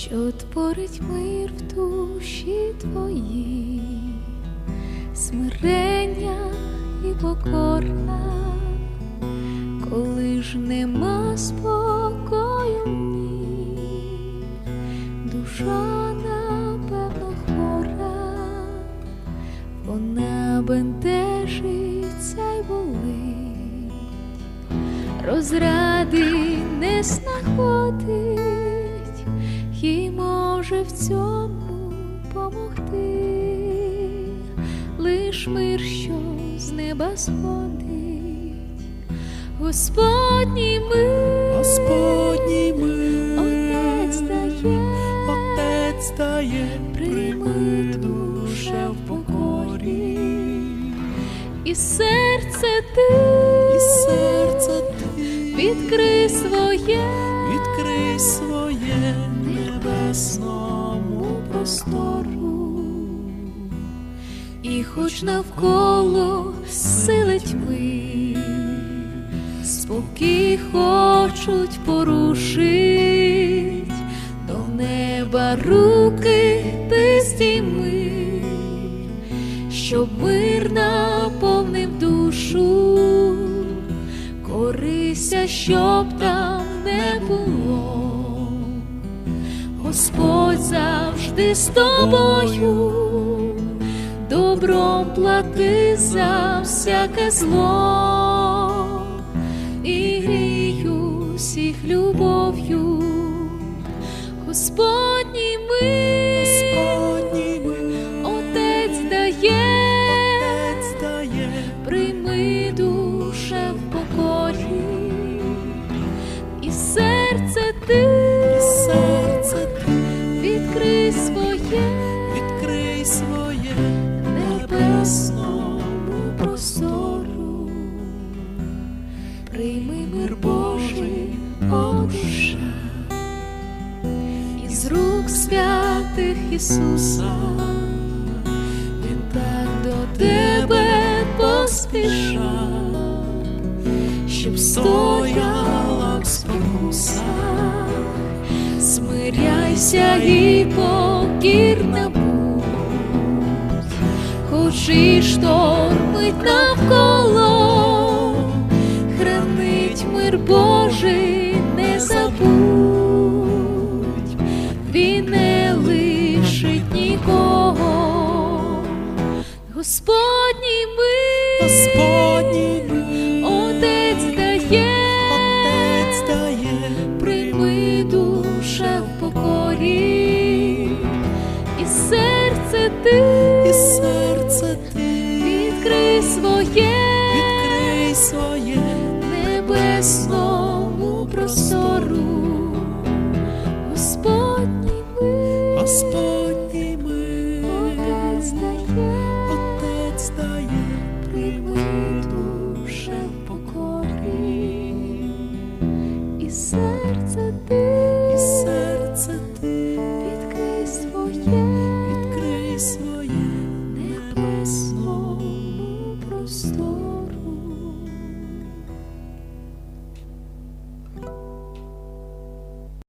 що творить мир в душі твоїй, смирення і покора, коли ж нема спокою в душа напевно хвора, вона бентежиться й болить, розради не знаходить, може в цьому помогти, лиш мир, що з неба сходить, Господній мир, Господній мир, Отець дає, Отець дає, прийми душе в покорі, і серце ти, і серце ти. Відкрий своє. відкрий своє небесному простору. І хоч навколо сили тьми, спокій хочуть порушить, до неба руки ти здійми, щоб мир наповнив душу, корися, щоб там не було. Господь завжди з тобою, добром плати за всяке зло. І грію всіх любов'ю, Господній мир, Господній мир, Отець дає, Отець дає, прийми душе в покорі, і серце ти. Прийми мир Божий, о душа, із рук святих Ісуса, Він так до тебе поспішав, щоб стояла спокуса. Смиряйся і покірна будь, хоч і штормить навколо, Господній ми, Господній мир, Отець дає, Отець дає, прийми душа в покорі, і серце ти, і серце ти, відкрий своє, відкрий своє. Небесному простору, Господній мир, Господній. slow.